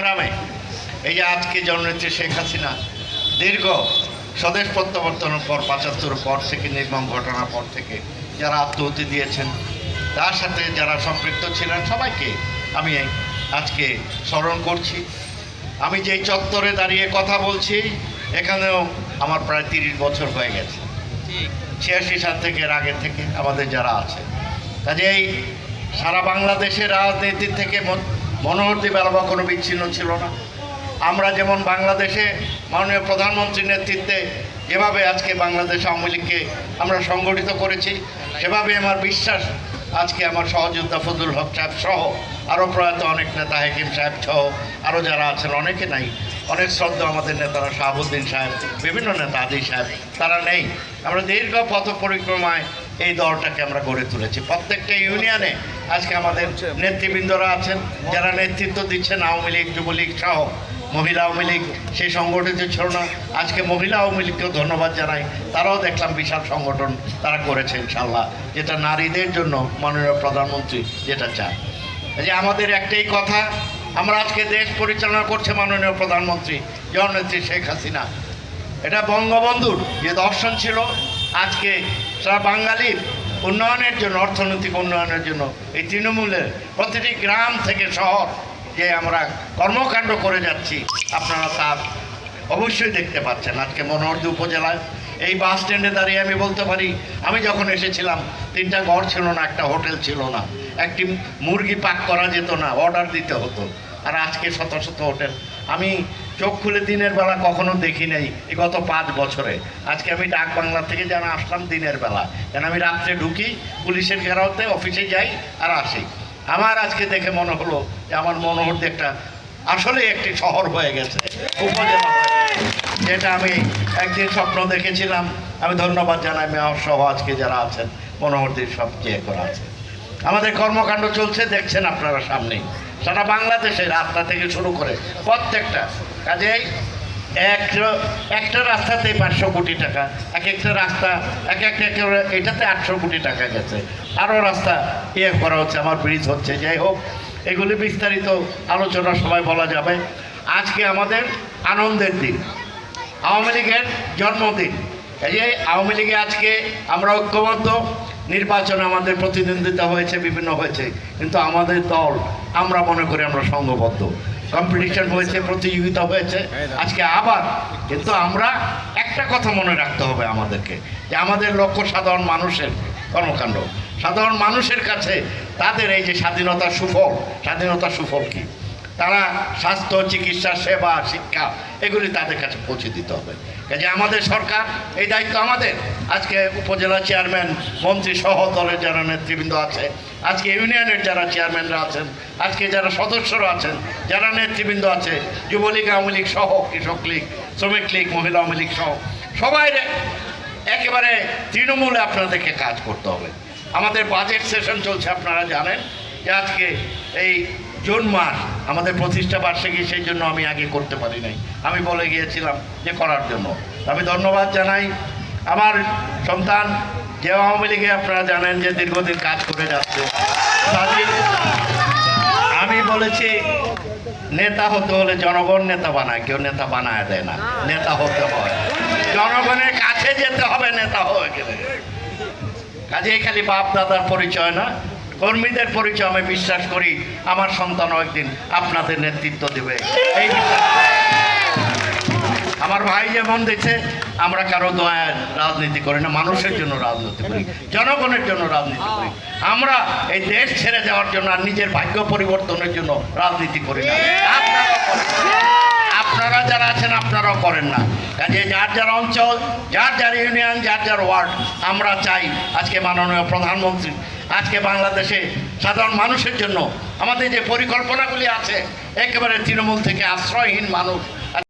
সংগ্রামে এই যে আজকে জননেত্রী শেখ হাসিনা দীর্ঘ স্বদেশ প্রত্যাবর্তনের পর পঁচাত্তর পর থেকে নির্মম ঘটনার পর থেকে যারা আত্মহতি দিয়েছেন, তার সাথে যারা সম্পৃক্ত ছিলেন, সবাইকে আমি আজকে স্মরণ করছি। আমি যেই চত্বরে দাঁড়িয়ে কথা বলছি, এখানেও আমার প্রায় তিরিশ বছর হয়ে গেছে। ছিয়াশি সাল থেকে এর আগে থেকে আমাদের যারা আছে। কাজেই সারা বাংলাদেশের রাজনীতি থেকে মন- মনোহর দেব কোনো বিচ্ছিন্ন ছিল না। আমরা যেমন বাংলাদেশে মাননীয় প্রধানমন্ত্রীর নেতৃত্বে যেভাবে আজকে বাংলাদেশ আওয়ামী লীগকে আমরা সংগঠিত করেছি, সেভাবে আমার বিশ্বাস আজকে আমার সহযোদ্ধা ফজলুল হক সাহেব সহ আরও প্রয়াত অনেক নেতা, হাকিম সাহেব সহ আরও যারা আছেন, অনেকে নাই, অনেক শ্রদ্ধা আমাদের নেতারা শাহাবুদ্দিন সাহেব, বিভিন্ন নেতা আদি সাহেব, তারা নেই। আমরা দীর্ঘ পথ পরিক্রমায় এই দলটাকে আমরা গড়ে তুলেছি। প্রত্যেকটা ইউনিয়নে আজকে আমাদের নেতৃবৃন্দরা আছেন, যারা নেতৃত্ব দিচ্ছেন আওয়ামী লীগ, যুবলীগ সহ মহিলা আওয়ামী লীগ, সেই সংগঠিত ছিল না আজকে মহিলা আওয়ামী লীগকেও ধন্যবাদ জানাই। তারাও দেখলাম বিশাল সংগঠন তারা করেছে ইনশাল্লাহ যেটা নারীদের জন্য মাননীয় প্রধানমন্ত্রী যেটা এই যে আমাদের একটাই কথা, আমরা আজকে দেশ পরিচালনা করছে মাননীয় প্রধানমন্ত্রী, জননেত্রী শেখ হাসিনা। এটা বঙ্গবন্ধুর যে দর্শন ছিল, আজকে সারা বাঙালির উন্নয়নের জন্য, অর্থনৈতিক উন্নয়নের জন্য এই তৃণমূলের প্রতিটি গ্রাম থেকে শহর যে আমরা কর্মকাণ্ড করে যাচ্ছি, আপনারা তার অবশ্যই দেখতে পাচ্ছেন। আজকে মনোহরদি উপজেলায় এই বাস স্ট্যান্ডে দাঁড়িয়ে আমি বলতে পারি, আমি যখন এসেছিলাম, তিনটা ঘর ছিল না, একটা হোটেল ছিল না। একটি মুরগি পাক করা যেত না, অর্ডার দিতে হতো। আর আজকে শত শত হোটেল। আমি চোখ খুলে দিনের বেলা কখনো দেখি নাই এই গত পাঁচ বছরে। আজকে আমি ডাক বাংলা থেকে যেন আসলাম দিনের বেলা। যেন আমি রাত্রে ঢুকি, পুলিশের ঘেরাওতে, অফিসে যাই আর আসি। আমার আজকে দেখে মনে হলো যে আমার মনোহরদি একটা আসলে একটি শহর হয়ে গেছে, উপজেলা যেটা আমি একদিন স্বপ্ন দেখেছিলাম। আমি ধন্যবাদ জানাই মেয়র সহ আজকে যারা আছেন, মনোহরদির সব যে করা আছে। আমাদের কর্মকাণ্ড চলছে, দেখছেন আপনারা সামনেই। সারা বাংলাদেশে রাস্তা থেকে শুরু করে প্রত্যেকটা। কাজেই এক একটা রাস্তাতেই পাঁচশো কোটি টাকা, এক একটা রাস্তা, এক একটা এটাতে আটশো কোটি টাকা গেছে। আরও রাস্তা ইয়ে করা হচ্ছে, আমার ব্রিজ হচ্ছে। যাই হোক, এগুলি বিস্তারিত আলোচনা সবাই বলা যাবে। আজকে আমাদের আনন্দের দিন, আওয়ামী লীগের জন্মদিন। এই যে আওয়ামী লীগে আজকে আমরা ঐক্যবদ্ধ নির্বাচনে আমাদের প্রতিদ্বন্দ্বিতা হয়েছে, বিভিন্ন হয়েছে। কিন্তু আমাদের দল, আমরা মনে করি আমরা সংঘবদ্ধ কম্পিটিশন হয়েছে, প্রতিযোগিতা হয়েছে, আজকে আবার। কিন্তু আমরা একটা কথা মনে রাখতে হবে আমাদেরকে, যে আমাদের লক্ষ্য সাধারণ মানুষের কর্মকাণ্ড। সাধারণ মানুষের কাছে তাদের এই যে স্বাধীনতার সুফল স্বাধীনতার সুফল কী? তারা স্বাস্থ্য, চিকিৎসা, সেবা, শিক্ষা, এগুলি তাদের কাছে পৌঁছে দিতে হবে। কাজে আমাদের সরকার, এই দায়িত্ব আমাদের। আজকে উপজেলা চেয়ারম্যান মন্ত্রী সহ দলের যারা নেতৃবৃন্দ আছে, আজকে ইউনিয়নের যারা চেয়ারম্যানরা আছেন, আজকে যারা সদস্যরা আছেন, যারা নেতৃবৃন্দ আছে, যুবলীগ, আওয়ামী লীগ সহ, কৃষক লীগ, শ্রমিক লীগ, মহিলা আওয়ামী লীগ সহ, সবাই একেবারে তৃণমূলে আপনাদেরকে কাজ করতে হবে। আমাদের বাজেট সেশন চলছে, আপনারা জানেন যে আজকে এই জুন মাস আমাদের প্রতিষ্ঠা বার্ষিকী, সেই জন্য আমি আগে করতে পারি নাই। আমি বলে গিয়েছিলাম যে করার জন্য। আমি ধন্যবাদ জানাই। আমার সন্তান যে আওয়ামী লীগে আপনারা জানেন যে দীর্ঘদিন কাজ করে যাচ্ছে। আমি বলেছি, নেতা হতে হলে জনগণ নেতা বানায়, কেউ নেতা বানায় দেয় না। নেতা হতে হয়। জনগণের কাছে যেতে হবে, নেতা হয়ে গেলে। কাজে খালি বাপ দাদার পরিচয় না। কর্মীদের পরিচয় আমি বিশ্বাস করি, আমার সন্তানও একদিন আপনাদের নেতৃত্ব দেবে। আমার ভাই যেমন দেখছে আমরা কারও দয়ার রাজনীতি করি না, মানুষের জন্য রাজনীতি করি, জনগণের জন্য রাজনীতি করি। আমরা এই দেশ ছেড়ে যাওয়ার জন্য আর নিজের ভাগ্য পরিবর্তনের জন্য রাজনীতি করি না আপনারাও করেন না। আপনারা যারা আছেন আপনারাও করেন না। কাজে যার যার অঞ্চল, যার যার ইউনিয়ন, যার যার ওয়ার্ড, আমরা চাই আজকে মাননীয় প্রধানমন্ত্রী, আজকে বাংলাদেশে সাধারণ মানুষের জন্য আমাদের যে পরিকল্পনাগুলি আছে, একেবারে তৃণমূল থেকে আশ্রয়হীন মানুষ